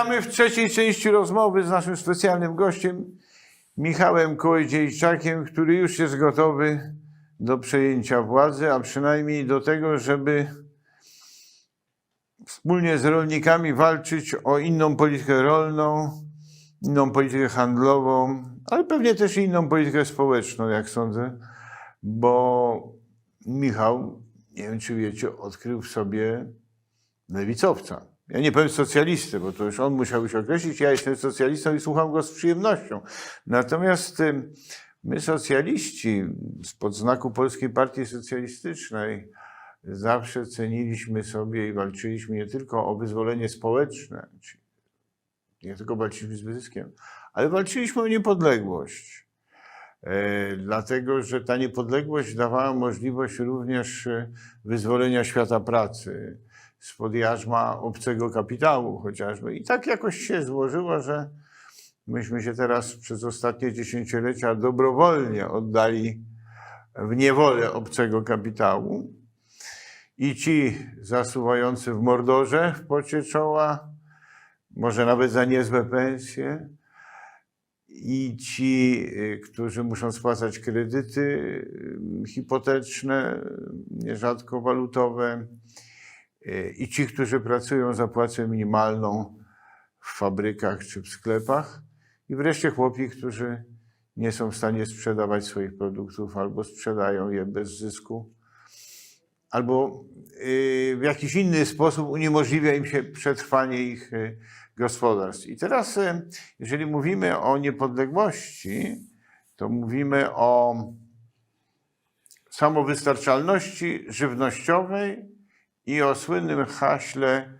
Witamy w trzeciej części rozmowy z naszym specjalnym gościem, Michałem Kołodziejczakiem, który już jest gotowy do przejęcia władzy, a przynajmniej do tego, żeby wspólnie z rolnikami walczyć o inną politykę rolną, inną politykę handlową, ale pewnie też inną politykę społeczną, jak sądzę, bo Michał, nie wiem czy wiecie, odkrył w sobie lewicowca. Ja nie powiem socjalistę, bo to już on musiał się określić. Ja jestem socjalistą i słucham go z przyjemnością. Natomiast y, my socjaliści spod znaku Polskiej Partii Socjalistycznej zawsze ceniliśmy sobie i walczyliśmy nie tylko o wyzwolenie społeczne, nie tylko walczyliśmy z wyzyskiem, ale walczyliśmy o niepodległość. E, Dlatego, że ta niepodległość dawała możliwość również e, wyzwolenia świata pracy spod jarzma obcego kapitału chociażby. I tak jakoś się złożyło, że myśmy się teraz przez ostatnie dziesięciolecia dobrowolnie oddali w niewolę obcego kapitału. I ci zasuwający w mordorze w pocie czoła, może nawet za niezłe pensje, i ci, którzy muszą spłacać kredyty hipoteczne, nierzadko walutowe, i ci, którzy pracują za płacę minimalną w fabrykach czy w sklepach, i wreszcie chłopi, którzy nie są w stanie sprzedawać swoich produktów albo sprzedają je bez zysku, albo y, w jakiś inny sposób uniemożliwia im się przetrwanie ich y, gospodarstw. I teraz, y, jeżeli mówimy o niepodległości, to mówimy o samowystarczalności żywnościowej i o słynnym haśle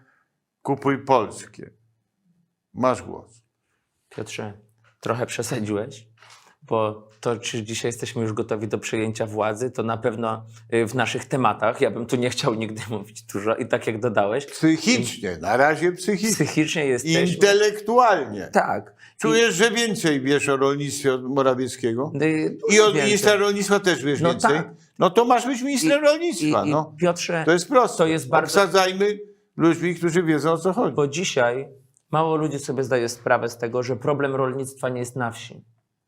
kupuj polskie. Masz głos. Piotrze, trochę przesadziłeś, bo to, czy dzisiaj jesteśmy już gotowi do przejęcia władzy, to na pewno y, w naszych tematach. Ja bym tu nie chciał nigdy mówić dużo i tak jak dodałeś, Psychicznie, na razie psychicznie. psychicznie jesteśmy. Intelektualnie. Tak. Czujesz, że więcej wiesz o rolnictwie od Morawieckiego? Y, I od więcej. ministra rolnictwa też wiesz No więcej? tak. No to masz być ministrem I- rolnictwa. I, i no. Piotrze, To jest proste. to jest bardzo- Obsadzajmy ludźmi, którzy wiedzą o co chodzi. bo dzisiaj mało ludzi sobie zdaje sprawę z tego, że problem rolnictwa nie jest na wsi.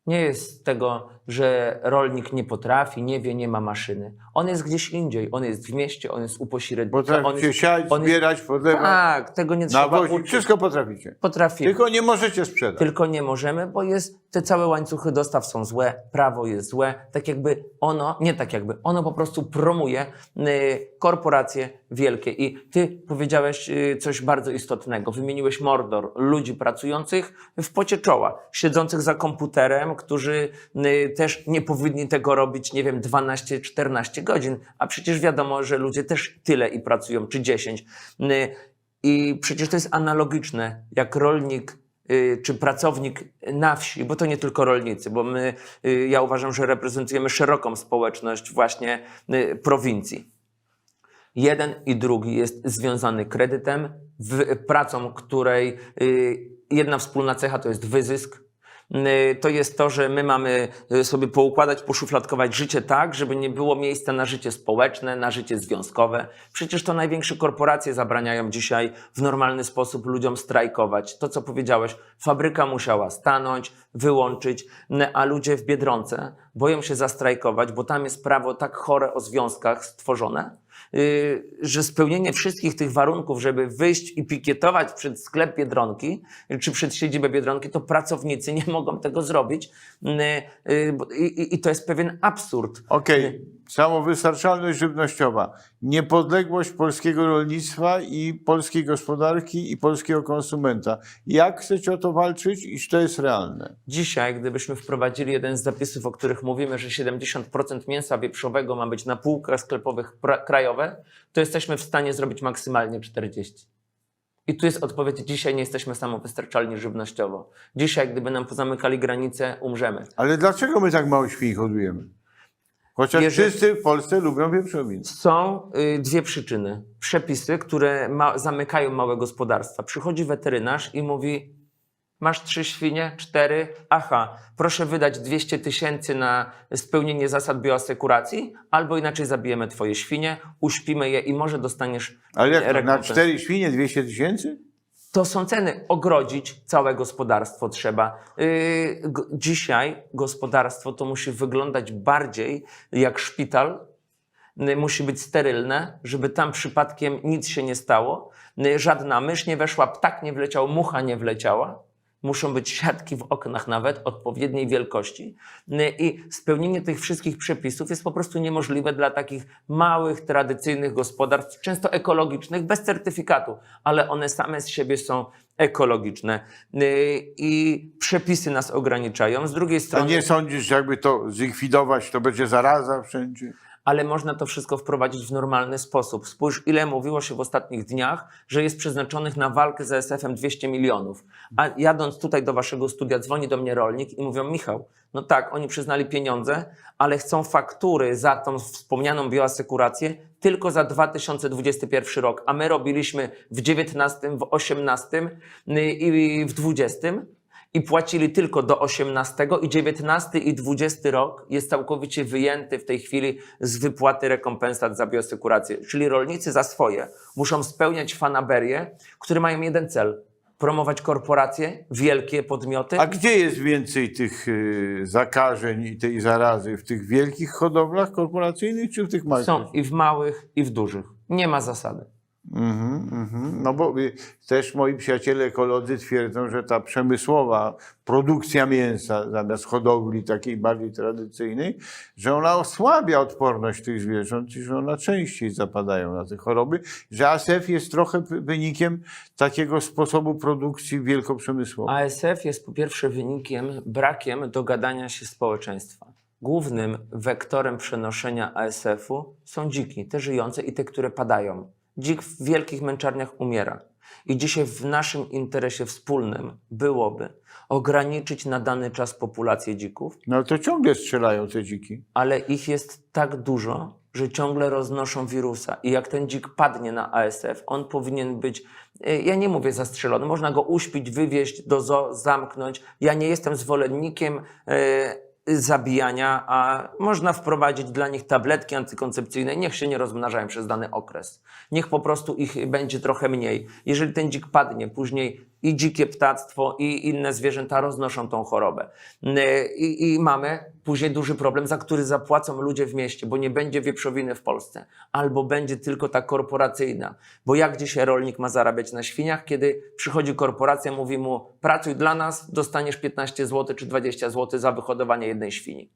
Nie jest tego, że rolnik nie potrafi, nie wie, nie ma maszyny. On jest gdzieś indziej. On jest w mieście, on jest u pośrednika. on Potraficie jest, siać, on jest- zbierać, podlewać, Tak, tego nie trzeba nawozić. uczyć. Wszystko potraficie. Potrafimy. Tylko nie możecie sprzedać. Tylko nie możemy, bo jest, te całe łańcuchy dostaw są złe, prawo jest złe, tak jakby ono, nie tak jakby, ono po prostu promuje y, korporacje wielkie. I ty powiedziałeś y, coś bardzo istotnego. Wymieniłeś mordor ludzi pracujących w pocie czoła, siedzących za komputerem, którzy y, też nie powinni tego robić, nie wiem, 12-14 godzin, a przecież wiadomo, że ludzie też tyle i pracują, czy 10. Y, I przecież to jest analogiczne, jak rolnik y, czy pracownik na wsi, bo to nie tylko rolnicy, bo my, ja uważam, że reprezentujemy szeroką społeczność właśnie prowincji. Jeden i drugi jest związany kredytem, pracą, której jedna wspólna cecha to jest wyzysk. Y, To jest to, że my mamy y, sobie poukładać, poszufladkować życie tak, żeby nie było miejsca na życie społeczne, na życie związkowe. Przecież to największe korporacje zabraniają dzisiaj w normalny sposób ludziom strajkować. To, co powiedziałeś, fabryka musiała stanąć, wyłączyć, a ludzie w Biedronce boją się zastrajkować, bo tam jest prawo tak chore o związkach stworzone, że spełnienie wszystkich tych warunków, żeby wyjść i pikietować przed sklep Biedronki, yy, czy przed siedzibę Biedronki, to pracownicy nie mogą tego zrobić. Bo- I, i, I to jest pewien absurd. Okej, samowystarczalność żywnościowa, niepodległość polskiego rolnictwa i polskiej gospodarki i polskiego konsumenta. Jak chcecie o to walczyć i czy to jest realne? Dzisiaj, gdybyśmy wprowadzili jeden z zapisów, o których mówimy, że 70% mięsa wieprzowego ma być na półkach sklepowych krajowe, to jesteśmy w stanie zrobić maksymalnie 40%. I tu jest odpowiedź, dzisiaj nie jesteśmy samowystarczalni żywnościowo. Dzisiaj, gdyby nam pozamykali granice, umrzemy. Ale dlaczego my tak mało świń hodujemy? Chociaż wszyscy w Polsce lubią wieprzowinę. Są y, dwie przyczyny. Przepisy, które ma, zamykają małe gospodarstwa. Przychodzi weterynarz i mówi: Masz trzy świnie, cztery, aha, proszę wydać 200 tysięcy na spełnienie zasad bioasekuracji, albo inaczej zabijemy twoje świnie, uśpimy je i może dostaniesz Ale jak na cztery świnie 200 tysięcy? To są ceny. Ogrodzić całe gospodarstwo trzeba. Yy, dzisiaj gospodarstwo to musi wyglądać bardziej jak szpital. Musi być sterylne, żeby tam przypadkiem nic się nie stało. Żadna mysz nie weszła, ptak nie wleciał, mucha nie wleciała. Muszą być siatki w oknach nawet odpowiedniej wielkości. Yy, I spełnienie tych wszystkich przepisów jest po prostu niemożliwe dla takich małych, tradycyjnych gospodarstw, często ekologicznych, bez certyfikatu, ale one same z siebie są ekologiczne. Yy, I przepisy nas ograniczają. Z drugiej A strony nie sądzisz, jakby to zlikwidować, to będzie zaraza wszędzie? Ale można to wszystko wprowadzić w normalny sposób. Spójrz, ile mówiło się w ostatnich dniach, że jest przeznaczonych na walkę z ASF-em 200 milionów. A jadąc tutaj do waszego studia, dzwoni do mnie rolnik i mówią, Michał, no tak, oni przyznali pieniądze, ale chcą faktury za tą wspomnianą bioasekurację tylko za 2021 rok, a my robiliśmy w 19, w 18 i w 20 i płacili tylko do 18 i 19 i 20 rok jest całkowicie wyjęty w tej chwili z wypłaty rekompensat za bioasekurację. Czyli rolnicy za swoje muszą spełniać fanaberie, które mają jeden cel. Promować korporacje, wielkie podmioty. A gdzie jest więcej tych y, zakażeń i tej zarazy? W tych wielkich hodowlach korporacyjnych czy w tych małych? Są i w małych, i w dużych. Nie ma zasady. Mhm, mhm. No bo y, też moi przyjaciele ekolodzy twierdzą, że ta przemysłowa produkcja mięsa zamiast hodowli takiej bardziej tradycyjnej, że ona osłabia odporność tych zwierząt i że ona częściej zapadają na te choroby, że ASF jest trochę wynikiem takiego sposobu produkcji wielkoprzemysłowej. ASF jest po pierwsze wynikiem brakiem dogadania się społeczeństwa. Głównym wektorem przenoszenia ASF-u są dziki, te żyjące i te, które padają. Dzik w wielkich męczarniach umiera. I dzisiaj w naszym interesie wspólnym byłoby ograniczyć na dany czas populację dzików, No ale to ciągle strzelają te dziki. ale ich jest tak dużo, że ciągle roznoszą wirusa. I jak ten dzik padnie na ASF, on powinien być, e, ja nie mówię zastrzelony, można go uśpić, wywieźć do zoo, zamknąć. Ja nie jestem zwolennikiem e, zabijania, a można wprowadzić dla nich tabletki antykoncepcyjne, niech się nie rozmnażają przez dany okres. Niech po prostu ich będzie trochę mniej. Jeżeli ten dzik padnie, później i dzikie ptactwo, i inne zwierzęta roznoszą tą chorobę. I, I mamy później duży problem, za który zapłacą ludzie w mieście, bo nie będzie wieprzowiny w Polsce, albo będzie tylko ta korporacyjna. Bo jak dzisiaj rolnik ma zarabiać na świniach, kiedy przychodzi korporacja, mówi mu: pracuj dla nas, dostaniesz 15 zł czy 20 zł za wyhodowanie jednej świni.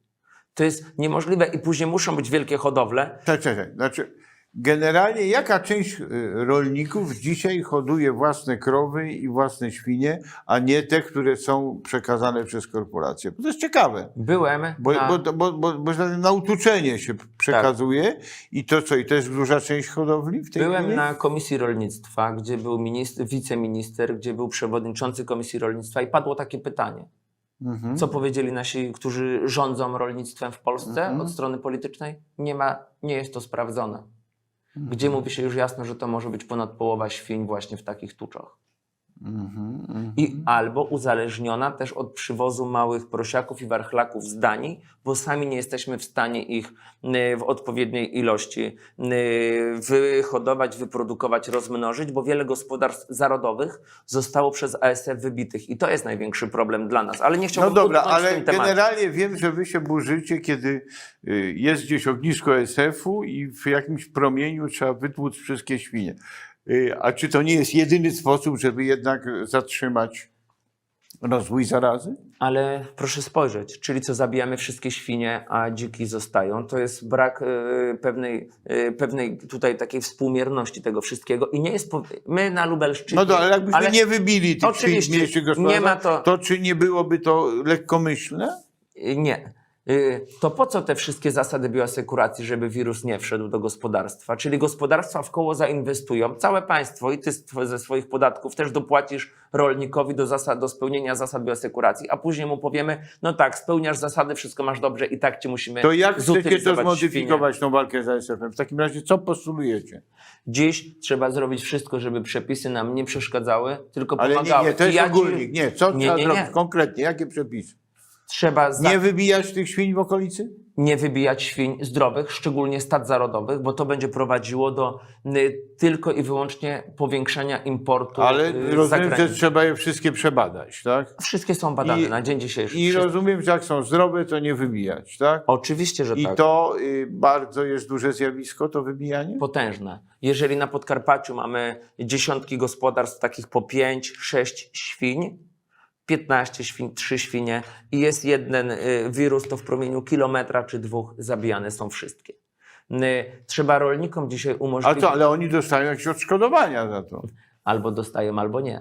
To jest niemożliwe i później muszą być wielkie hodowle, Czekaj, czekaj. Znaczy, generalnie jaka część y, rolników dzisiaj hoduje własne krowy i własne świnie, a nie te, które są przekazane przez korporacje? Bo to jest ciekawe. Byłem Bo, na... bo, bo, bo, bo że na utuczenie się przekazuje i to co, i to jest duża część hodowli w tej Byłem chwili? na Komisji Rolnictwa, gdzie był minister, wiceminister, gdzie był przewodniczący Komisji Rolnictwa i padło takie pytanie. Mhm. Co powiedzieli nasi, którzy rządzą rolnictwem w Polsce Mhm. od strony politycznej? Nie ma, nie jest to sprawdzone. Gdzie mówi się już jasno, że to może być ponad połowa świń właśnie w takich tuczach. Mhm, mhm. I albo uzależniona też od przywozu małych prosiaków i warchlaków z Danii, bo sami nie jesteśmy w stanie ich y, w odpowiedniej ilości y, wyhodować, wyprodukować, rozmnożyć, bo wiele gospodarstw zarodowych zostało przez ASF wybitych. I to jest największy problem dla nas. Ale nie No chciałbym dobra, utknąć w ale generalnie wiem, że wy się burzycie, kiedy y, jest gdzieś ognisko SF-u i w jakimś promieniu trzeba wytłuc wszystkie świnie. Y, A czy to nie jest jedyny sposób, żeby jednak zatrzymać rozwój zarazy? Ale proszę spojrzeć, czyli co zabijamy wszystkie świnie, a dziki zostają, to jest brak e, pewnej, e, pewnej tutaj takiej współmierności tego wszystkiego i nie jest, my na Lubelszczyźnie... No to, ale jakbyśmy ale- nie wybili tych w mieście nie ma to- to czy nie byłoby to lekkomyślne? Y, Nie. Y, To po co te wszystkie zasady bioasekuracji, żeby wirus nie wszedł do gospodarstwa? Czyli gospodarstwa w koło zainwestują, całe państwo i ty ze swoich podatków też dopłacisz rolnikowi do, zasad, do spełnienia zasad bioasekuracji, a później mu powiemy, no tak, spełniasz zasady, wszystko masz dobrze i tak ci musimy To jak chcecie to zmodyfikować, tą walkę z ASF-em? W takim razie co postulujecie? Dziś trzeba zrobić wszystko, żeby przepisy nam nie przeszkadzały, tylko Ale nie, pomagały. nie, to I jest ja ogólnik. Nie, co Nie, trzeba nie, zrobić nie. konkretnie? Jakie przepisy? Trzeba za... Nie wybijać tych świń w okolicy? nie wybijać świń zdrowych, szczególnie stad zarodowych, bo to będzie prowadziło do y, tylko i wyłącznie powiększenia importu Ale y, rozumiem, że trzeba je wszystkie przebadać, tak? Wszystkie są badane I- na dzień dzisiejszy. I Wszystkie. rozumiem, że jak są zdrowe, to nie wybijać, tak? Oczywiście, że I tak. to y, bardzo jest duże zjawisko, to wybijanie? potężne. Jeżeli na Podkarpaciu mamy dziesiątki gospodarstw, takich po 5-6 świń, 15 świń, 3 świnie i jest jeden y, wirus, to w promieniu kilometra czy dwóch zabijane są wszystkie. Y, Trzeba rolnikom dzisiaj Ale umożliwić, to, ale oni dostają jakieś odszkodowania za to. albo dostają, albo nie.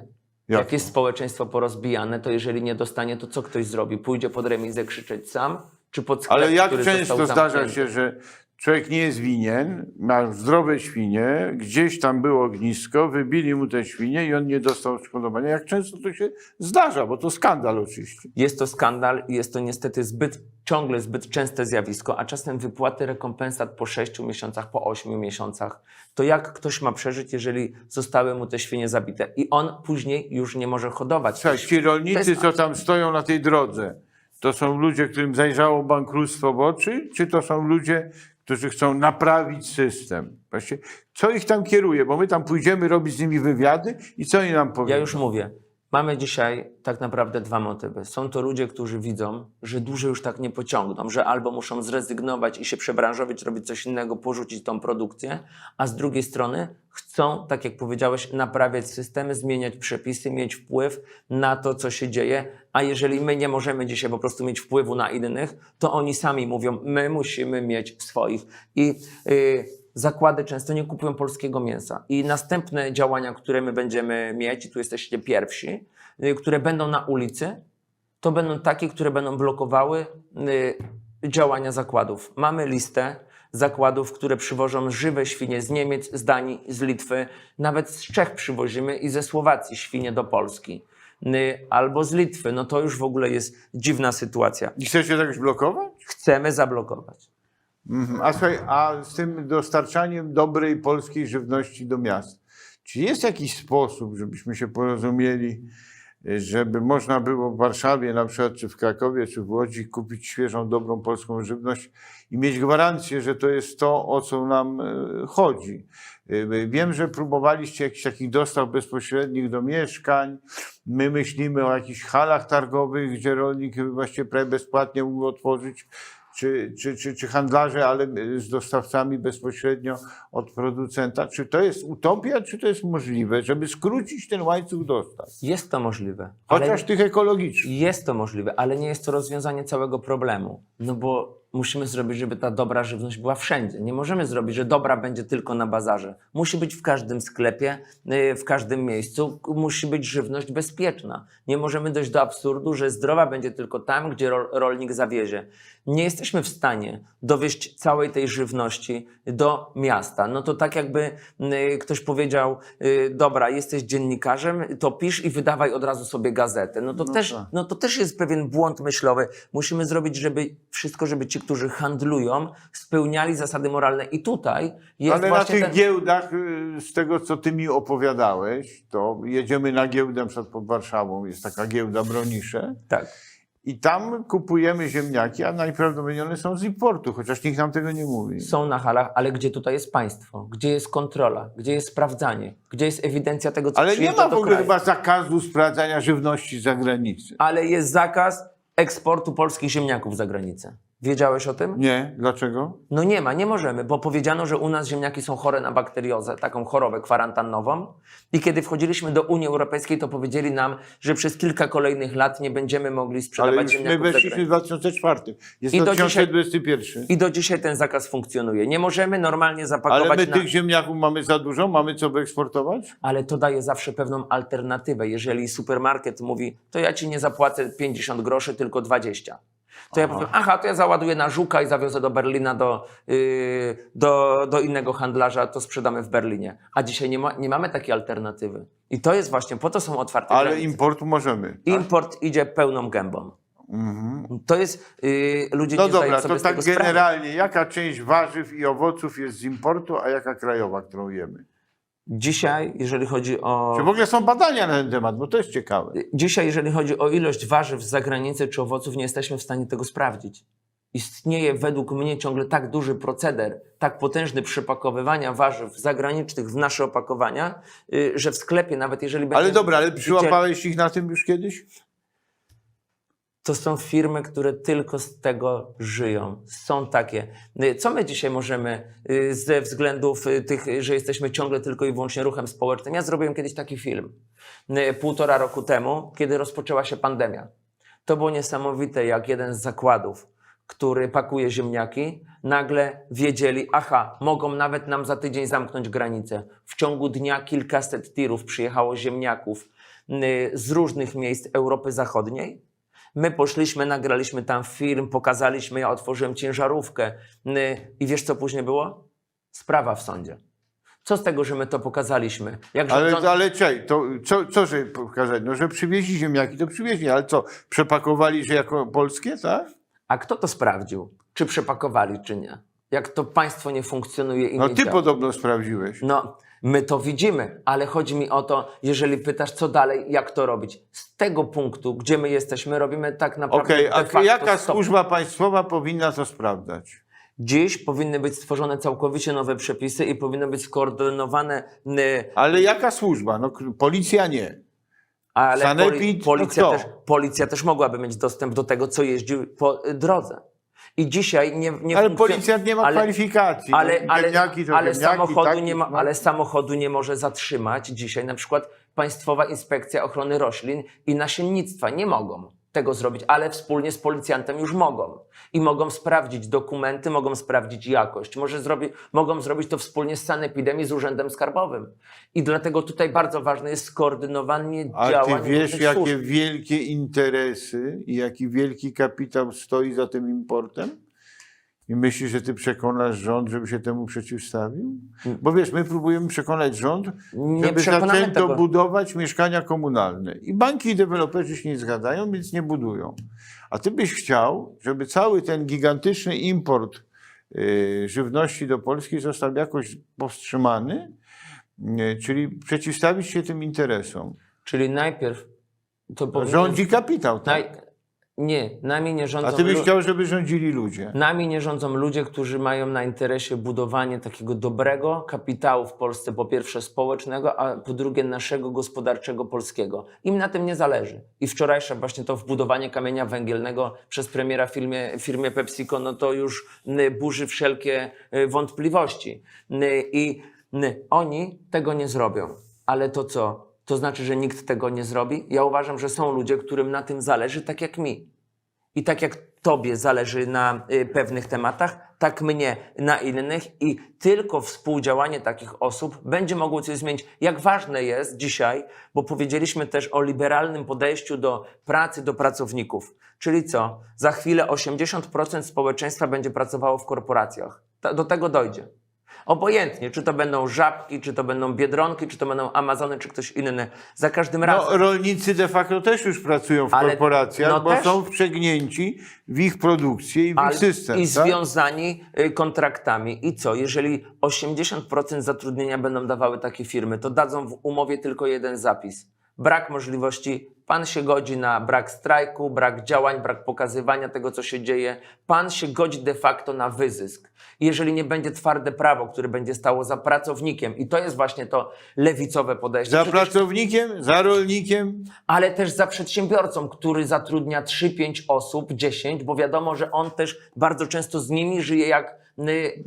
Jak Jak jest społeczeństwo porozbijane, to jeżeli nie dostanie, to co ktoś zrobi? Pójdzie pod remizę krzyczeć sam, czy pod sklep, Ale jak często zdarza się, że człowiek nie jest winien, ma zdrowe świnie, gdzieś tam było ognisko, wybili mu te świnie i on nie dostał odszkodowania. Jak często to się zdarza, bo to skandal oczywiście. Jest to skandal i jest to niestety zbyt, ciągle zbyt częste zjawisko, a czasem wypłaty rekompensat po 6 miesiącach, po 8 miesiącach. To jak ktoś ma przeżyć, jeżeli zostały mu te świnie zabite? I on później już nie może hodować. Słuchaj, ci rolnicy, jest- co tam stoją na tej drodze, to są ludzie, którym zajrzało bankructwo w oczy, czy to są ludzie, którzy chcą naprawić system? Właśnie, co ich tam kieruje? Bo my tam pójdziemy robić z nimi wywiady i co oni nam powiedzą? Ja już mówię. Mamy dzisiaj tak naprawdę dwa motywy. Są to ludzie, którzy widzą, że dłużej już tak nie pociągną, że albo muszą zrezygnować i się przebranżowić, robić coś innego, porzucić tą produkcję, a z drugiej strony chcą, tak jak powiedziałeś, naprawiać systemy, zmieniać przepisy, mieć wpływ na to, co się dzieje, a jeżeli my nie możemy dzisiaj po prostu mieć wpływu na innych, to oni sami mówią, my musimy mieć swoich. I yy, zakłady często nie kupują polskiego mięsa. I następne działania, które my będziemy mieć, i tu jesteście pierwsi, y, które będą na ulicy, to będą takie, które będą blokowały y, działania zakładów. Mamy listę zakładów, które przywożą żywe świnie z Niemiec, z Danii, z Litwy, nawet z Czech przywozimy i ze Słowacji świnie do Polski. Y, Albo z Litwy, no to już w ogóle jest dziwna sytuacja. I chcecie jakoś blokować? Chcemy zablokować. Mhm. A słuchaj, a z tym dostarczaniem dobrej polskiej żywności do miast, czy jest jakiś sposób, żebyśmy się porozumieli, żeby można było w Warszawie na przykład, czy w Krakowie, czy w Łodzi kupić świeżą, dobrą polską żywność i mieć gwarancję, że to jest to, o co nam y, chodzi? Y, Wiem, że próbowaliście jakichś takich dostaw bezpośrednich do mieszkań. My myślimy o jakichś halach targowych, gdzie rolnik właściwie prawie bezpłatnie mógł otworzyć czy, czy, czy, czy handlarze, ale y, z dostawcami bezpośrednio od producenta. Czy to jest utopia, czy to jest możliwe, żeby skrócić ten łańcuch dostaw? Jest to możliwe. Chociaż tych ekologicznych. Jest to możliwe, ale nie jest to rozwiązanie całego problemu. No bo musimy zrobić, żeby ta dobra żywność była wszędzie. Nie możemy zrobić, że dobra będzie tylko na bazarze. Musi być w każdym sklepie, yy, w każdym miejscu. Musi być żywność bezpieczna. Nie możemy dojść do absurdu, że zdrowa będzie tylko tam, gdzie ro- rolnik zawiezie. Nie jesteśmy w stanie dowieść całej tej żywności do miasta. No to tak jakby ktoś powiedział, yy, dobra, jesteś dziennikarzem, to pisz i wydawaj od razu sobie gazetę. No to No też tak. no to też jest pewien błąd myślowy. Musimy zrobić, żeby wszystko, żeby ci, którzy handlują, spełniali zasady moralne. I tutaj jest Ale na tych ten... giełdach, y, z tego co ty mi opowiadałeś, to jedziemy na giełdę, przykład pod Warszawą, jest taka giełda Bronisze Tak. I tam kupujemy ziemniaki, a najprawdopodobniej one są z importu, chociaż nikt nam tego nie mówi. Są na halach, ale gdzie tutaj jest państwo? Gdzie jest kontrola? Gdzie jest sprawdzanie? Gdzie jest ewidencja tego, co Ale nie ma w ogóle kraju? chyba zakazu sprawdzania żywności z zagranicy. Ale jest zakaz eksportu polskich ziemniaków za granicę. Wiedziałeś o tym? Nie? Dlaczego? No nie ma, nie możemy, bo powiedziano, że u nas ziemniaki są chore na bakteriozę, taką chorobę kwarantannową. I kiedy wchodziliśmy do Unii Europejskiej, to powiedzieli nam, że przez kilka kolejnych lat nie będziemy mogli Ale sprzedawać już my ziemniaków za weszliśmy w granicę. 2004. Jest I do 2021. I do dzisiaj ten zakaz funkcjonuje. Nie możemy normalnie Ale zapakować my na... tych ziemniaków mamy za dużo, mamy co wyeksportować? Ale to daje zawsze pewną alternatywę. Jeżeli supermarket mówi, to ja ci nie zapłacę 50 groszy, tylko 20. To ja powiem, aha, to ja załaduję na żuka i zawiozę do Berlina do, yy, do, do innego handlarza, to sprzedamy w Berlinie. A dzisiaj nie, ma, nie mamy takiej alternatywy. I to jest właśnie, po to są otwarte Ale granice. importu możemy. tak? Import idzie pełną gębą. Mhm. To jest, yy, ludzie No nie zdają dobra, sobie to z tak tego sprawy. generalnie, jaka część warzyw i owoców jest z importu, a jaka krajowa, którą jemy? Dzisiaj, jeżeli chodzi o... Czy w ogóle są badania na ten temat, bo to jest ciekawe. Dzisiaj, jeżeli chodzi o ilość warzyw z zagranicy czy owoców, nie jesteśmy w stanie tego sprawdzić. istnieje według mnie ciągle tak duży proceder, tak potężny przepakowywania warzyw zagranicznych w nasze opakowania, y, że w sklepie, nawet jeżeli będzie. Ale dobra, ale przyłapałeś ich na tym już kiedyś? To są firmy, które tylko z tego żyją. Są takie. Co my dzisiaj możemy y, ze względów y, tych, że jesteśmy ciągle tylko i wyłącznie ruchem społecznym? Ja zrobiłem kiedyś taki film y, półtora roku temu, kiedy rozpoczęła się pandemia. To było niesamowite, jak jeden z zakładów, który pakuje ziemniaki, nagle wiedzieli, aha, mogą nawet nam za tydzień zamknąć granicę. W ciągu dnia kilkaset tirów przyjechało ziemniaków z różnych miejsc Europy Zachodniej. My poszliśmy, nagraliśmy tam film, pokazaliśmy, ja otworzyłem ciężarówkę. I wiesz, co później było? Sprawa w sądzie. Co z tego, że my to pokazaliśmy? Jak Ale, rządzą- ale czekaj, to co, co żeby pokazać? No, że przywieźli ziemniaki, to przywieźli, ale co, przepakowali, że jako polskie, tak? A kto to sprawdził? Czy przepakowali, czy nie? Jak to państwo nie funkcjonuje i No nie ty działa? podobno sprawdziłeś. No, my to widzimy, ale chodzi mi o to, jeżeli pytasz, co dalej, jak to robić. Z tego punktu, gdzie my jesteśmy, robimy tak naprawdę. Okej, de a facto jaka stop. No służba państwowa powinna to sprawdzać? Dziś powinny być stworzone całkowicie nowe przepisy i powinny być skoordynowane, y, Ale jaka służba? No, k- policja nie. ale Sanepid to policja, kto? też, policja też mogłaby mieć dostęp do tego, co jeździ po y, drodze. I dzisiaj nie, nie Ale policjant nie ma ale- kwalifikacji. ale, No, ale, ziemniaki ale, ziemniaki, samochodu taki, nie ma, no. ale samochodu nie może zatrzymać dzisiaj na przykład Państwowa Inspekcja Ochrony Roślin i Nasiennictwa. Nie mogą tego zrobić, ale wspólnie z policjantem już mogą. I mogą sprawdzić dokumenty, mogą sprawdzić jakość. Może zrobi, mogą zrobić to wspólnie z Sanepidem i z Urzędem Skarbowym. I dlatego tutaj bardzo ważne jest skoordynowanie A działań ty wiesz, jakie służb. wielkie interesy i jaki wielki kapitał stoi za tym importem? I myślisz, że ty przekonasz rząd, żeby się temu przeciwstawił? Bo wiesz, my próbujemy przekonać rząd, żeby zaczęto tego. budować mieszkania komunalne. I banki i deweloperzy się nie zgadzają, więc nie budują. A ty byś chciał, żeby cały ten gigantyczny import y, żywności do Polski został jakoś powstrzymany, czyli przeciwstawić się tym interesom. Czyli najpierw to powinien... Rządzi kapitał, tak? Naj... Nie, nami nie rządzą A ty byś chciał, żeby rządzili ludzie. Nami nie rządzą ludzie, którzy mają na interesie budowanie takiego dobrego kapitału w Polsce, po pierwsze społecznego, a po drugie naszego gospodarczego polskiego. Im na tym nie zależy. I wczorajsze właśnie to wbudowanie kamienia węgielnego przez premiera firmie, firmie PepsiCo, no to już burzy wszelkie y, wątpliwości. I oni tego nie zrobią. Ale to co? To znaczy, że nikt tego nie zrobi? Ja uważam, że są ludzie, którym na tym zależy, tak jak mi. I tak jak Tobie zależy na y, pewnych tematach, tak mnie na innych i tylko współdziałanie takich osób będzie mogło coś zmienić. Jak ważne jest dzisiaj, bo powiedzieliśmy też o liberalnym podejściu do pracy, do pracowników. Czyli co? Za chwilę 80% społeczeństwa będzie pracowało w korporacjach. Do tego dojdzie. Obojętnie, czy to będą żabki, czy to będą biedronki, czy to będą Amazony, czy ktoś inny. Za każdym razem. No, rolnicy de facto też już pracują w Ale- korporacjach, no bo też. są wprzęgnięci w ich produkcję i w Ale- ich system. I tak? związani y, kontraktami. I co? Jeżeli 80% zatrudnienia będą dawały takie firmy, to dadzą w umowie tylko jeden zapis. Brak możliwości, pan się godzi na brak strajku, brak działań, brak pokazywania tego, co się dzieje. Pan się godzi de facto na wyzysk. Jeżeli nie będzie twarde prawo, które będzie stało za pracownikiem, i to jest właśnie to lewicowe podejście. Za Przecież- pracownikiem, za rolnikiem. ale też za przedsiębiorcą, który zatrudnia 3-5 osób, 10, bo wiadomo, że on też bardzo często z nimi żyje jak,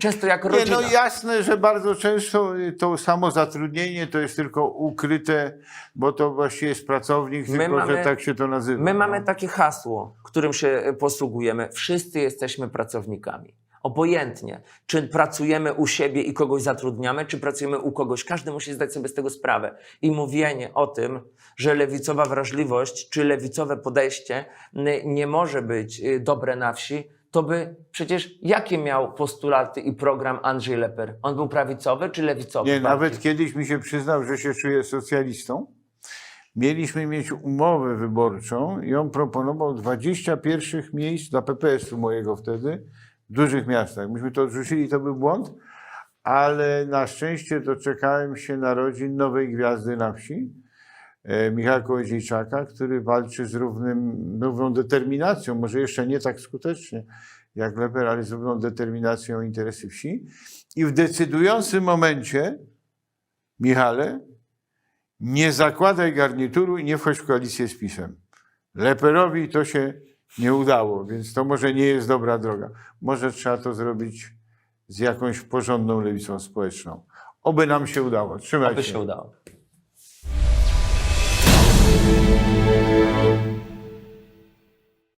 często jak Nie, rodzina. no jasne, że bardzo często y, to samo zatrudnienie to jest tylko ukryte, bo to właściwie jest pracownik, My tylko mamy- że tak się to nazywa. My no. mamy takie hasło, którym się y, posługujemy. Wszyscy jesteśmy pracownikami. Obojętnie, czy pracujemy u siebie i kogoś zatrudniamy, czy pracujemy u kogoś. Każdy musi zdać sobie z tego sprawę. I mówienie o tym, że lewicowa wrażliwość czy lewicowe podejście y, nie może być y, dobre na wsi, to by przecież jakie miał postulaty i program Andrzej Leper? On był prawicowy czy lewicowy? Nie, bardziej? nawet kiedyś mi się przyznał, że się czuje socjalistą. Mieliśmy mieć umowę wyborczą i on proponował 20 pierwszych miejsc dla PPS-u mojego wtedy w dużych miastach. Myśmy to odrzucili, to był błąd, ale na szczęście doczekałem się narodzin nowej gwiazdy na wsi, Michała Kołodziejczaka, który walczy z równym, równą determinacją, może jeszcze nie tak skutecznie jak Leper, ale z równą determinacją o interesy wsi. I w decydującym momencie, Michale, nie zakładaj garnituru i nie wchodź w koalicję z PiSem. Leperowi to się nie udało, więc to może nie jest dobra droga. Może trzeba to zrobić z jakąś porządną lewicą społeczną. Oby nam się udało. Trzymajcie. Aby się udało.